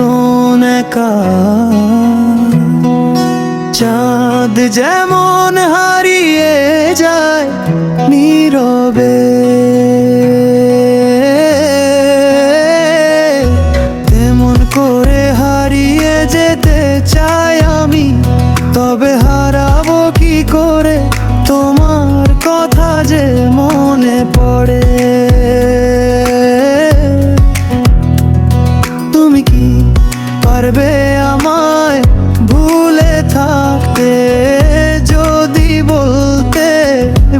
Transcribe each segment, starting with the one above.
মতন একা চাঁদ যেমন হারিয়ে যায় পারবে আমায় ভুলে থাকতে? যদি বলতে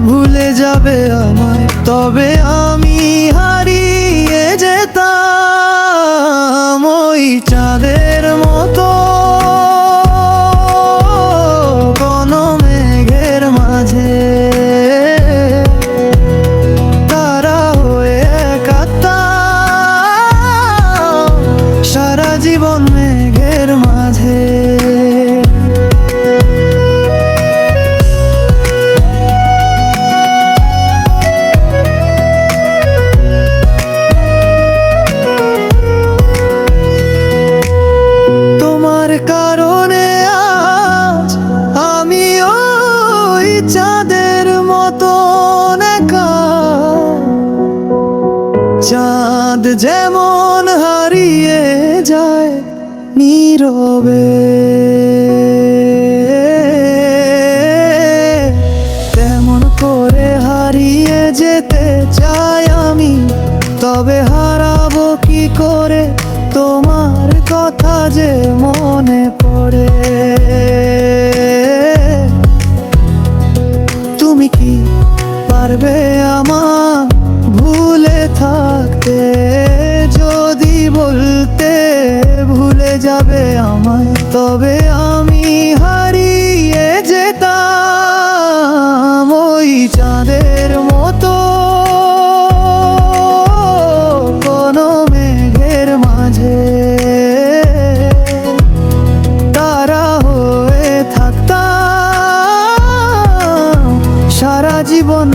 ভুলে যাবে আমায়, তবে আমি হারিয়ে যেতাম ওই চাঁদের মতো। জীবন চাঁদ যেমন হারিয়ে যায় নীরবে। তেমন করে হারিয়ে যেতে চাই আমি, তবে হারাবো কি করে? তোমার কথা যে মনে পড়ে। যাবে আমায়, তবে আমি হারিয়ে যেতাম ওই চাঁদের মতো। কোনো মেঘের মাঝে তারা হয়ে থাকতাম। সারা জীবন